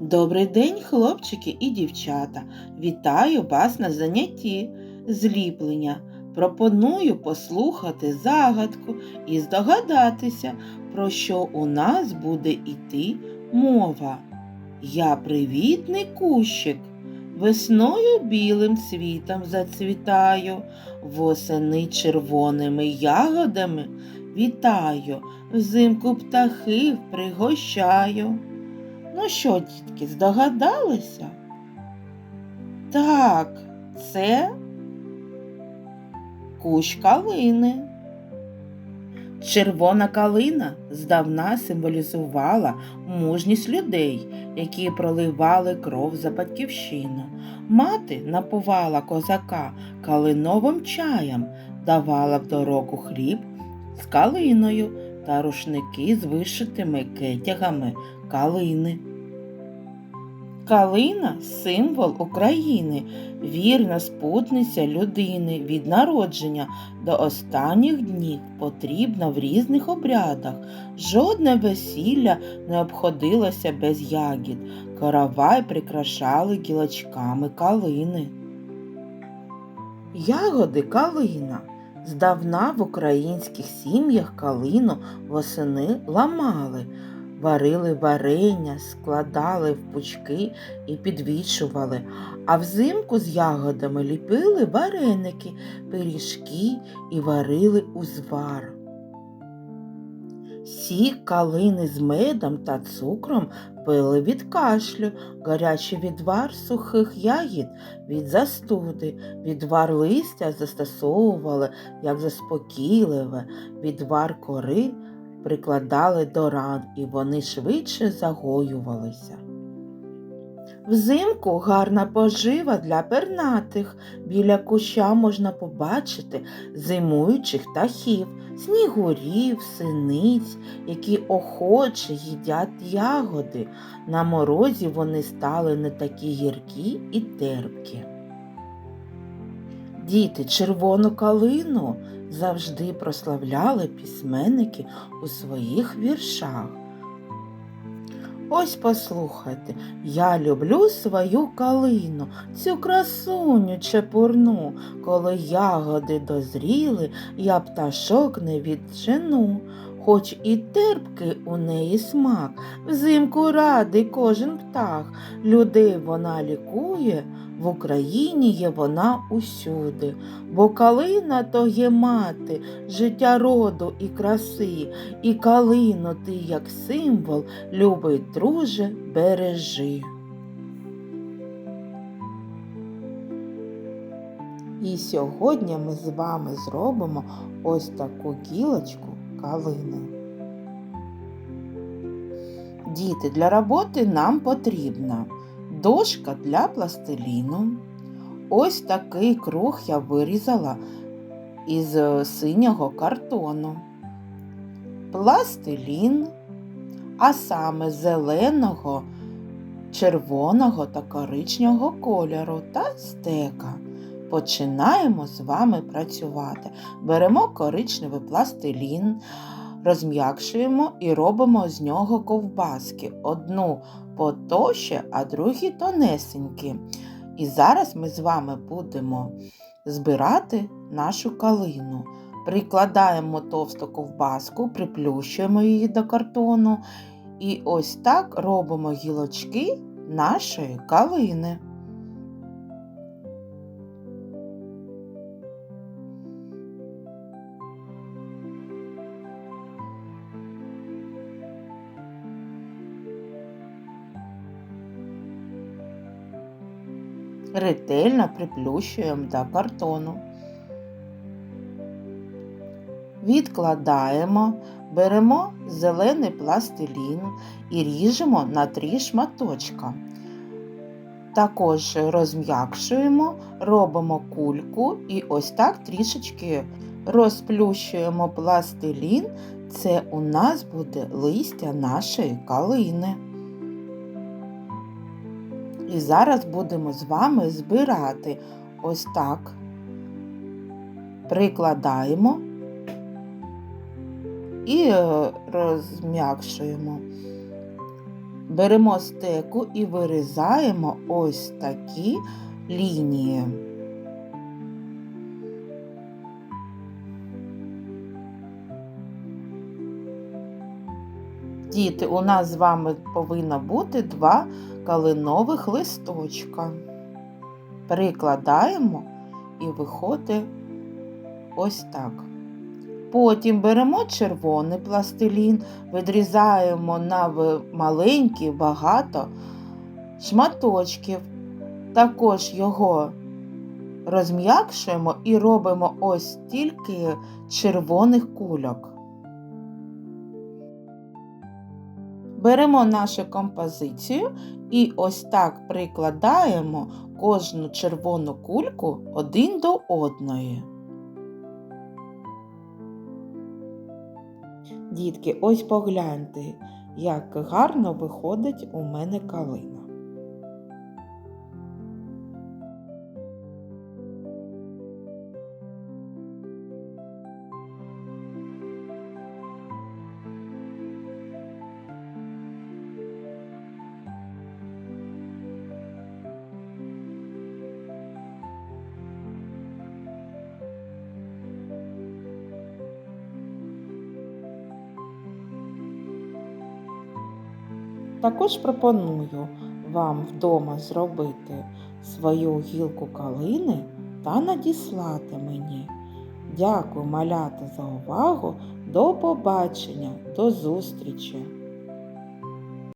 Добрий день, хлопчики і дівчата. Вітаю вас на занятті зліплення. Пропоную послухати загадку і здогадатися, про що у нас буде йти мова. Я привітний кущик, весною білим цвітом зацвітаю, восени червоними ягодами вітаю, взимку птахів пригощаю. Ну що, дітки, здогадалися? Так, це кущ калини. Червона калина здавна символізувала мужність людей, які проливали кров за батьківщину. Мати напувала козака калиновим чаєм, давала в дорогу хліб з калиною та рушники з вишитими кетягами калини. Калина символ України, вірна спутниця людини від народження до останніх днів потрібна в різних обрядах. Жодне весілля не обходилося без ягід. Каравай прикрашали гілочками калини. Ягоди калина. Здавна в українських сім'ях калину восени ламали. Варили варення, складали в пучки і підвішували, а взимку з ягодами ліпили вареники, пиріжки і варили узвар. Сік калини з медом та цукром пили від кашлю, гарячий відвар сухих ягід від застуди, відвар листя застосовували як заспокійливе, відвар кори прикладали до ран, і вони швидше загоювалися. Взимку гарна пожива для пернатих. Біля куща можна побачити зимуючих птахів, снігурів, синиць, які охоче їдять ягоди. На морозі вони стали не такі гіркі і терпкі. Діти червону калину завжди прославляли письменники у своїх віршах. Ось послухайте, я люблю свою калину, цю красуню чепурну, коли ягоди дозріли, я пташок не віджену. Хоч і терпкий у неї смак, взимку радий кожен птах, людей вона лікує, в Україні є вона усюди, бо калина то є мати, життя роду і краси, і калину ти, як символ, любий друже, бережи. І сьогодні ми з вами зробимо ось таку кілочку калини. Діти, для роботи нам потрібна дошка для пластиліну. Ось такий круг я вирізала із синього картону, пластилін, а саме зеленого, червоного та коричневого кольору та стека. Починаємо з вами працювати. Беремо коричневий пластилін, розм'якшуємо і робимо з нього ковбаски. Одну потоще, а другі тонесенькі. І зараз ми з вами будемо збирати нашу калину. Прикладаємо товсту ковбаску, приплющуємо її до картону. І ось так робимо гілочки нашої калини. Ретельно приплющуємо до картону. Відкладаємо, беремо зелений пластилін і ріжемо на три шматочка. Також розм'якшуємо, робимо кульку і ось так трішечки розплющуємо пластилін. Це у нас буде листя нашої калини. І зараз будемо з вами збирати ось так, прикладаємо і е, розм'якшуємо. Беремо стеку і вирізаємо ось такі лінії. Діти, у нас з вами повинно бути два калинових листочка. Перекладаємо і виходить ось так. Потім беремо червоний пластилін, відрізаємо на маленькі багато шматочків. Також його розм'якшуємо і робимо ось стільки червоних кульок. Беремо нашу композицію і ось так прикладаємо кожну червону кульку один до одної. Дітки, ось погляньте, як гарно виходить у мене калина. Також пропоную вам вдома зробити свою гілку калини та надіслати мені. Дякую, малята, за увагу. До побачення, до зустрічі!